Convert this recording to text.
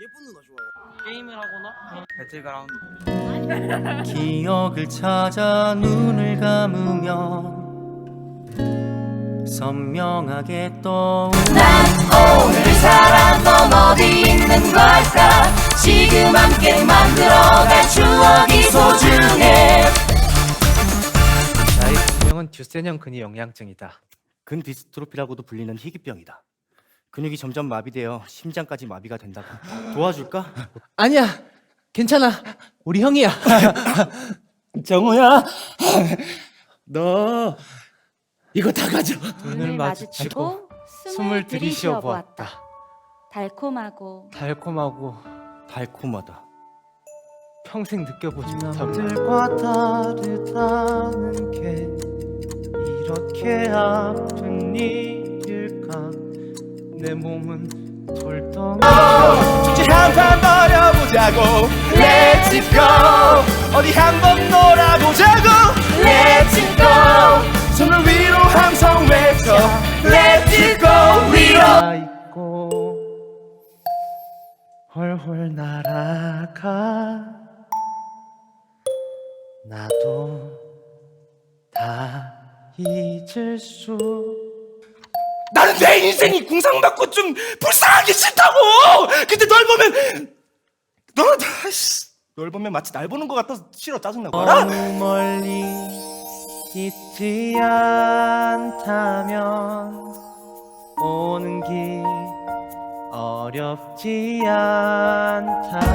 예쁜 누나 좋아요. 게임을 하거나? 배틀그라운드. 기억을 찾아 눈을 감으면 선명하게 떠오르 오늘 사람 넌 어디 있는 걸까? 지금 함께 만들어갈 추억이 소중해. 나의 병은 듀세년 근위 영양증이다. 근디스트로피라고도 불리는 희귀병이다. 근육이 점점 마비되어 심장까지 마비가 된다고 도와줄까? 아니야 괜찮아 우리 형이야 정우야, 너 이거 다 가져. 눈을 마주치고 숨을 들이쉬어 보았다 달콤하고 달콤하고 달콤하다. 평생 느껴보지 못한 맛. 남들과 다르다는 게 이렇게 아픈 일일까? 내 몸은 돌덩이. 축제 한판 벌여보자고. Let's go. 어디 한번 놀아보자고. Let's go. 손을 위로 함성 외쳐. Let's go. 위로. 나 있고 홀홀 날아가 나도 다 잊을 수 나는 내 인생이 궁상받고 좀 불쌍하기 싫다고. 근데 널 보면 너는 다 씨, 널 보면 마치 날 보는 것 같아서 싫어 짜증나고 알아? 너무 멀리 있지 않다면 오는 길 어렵지 않다면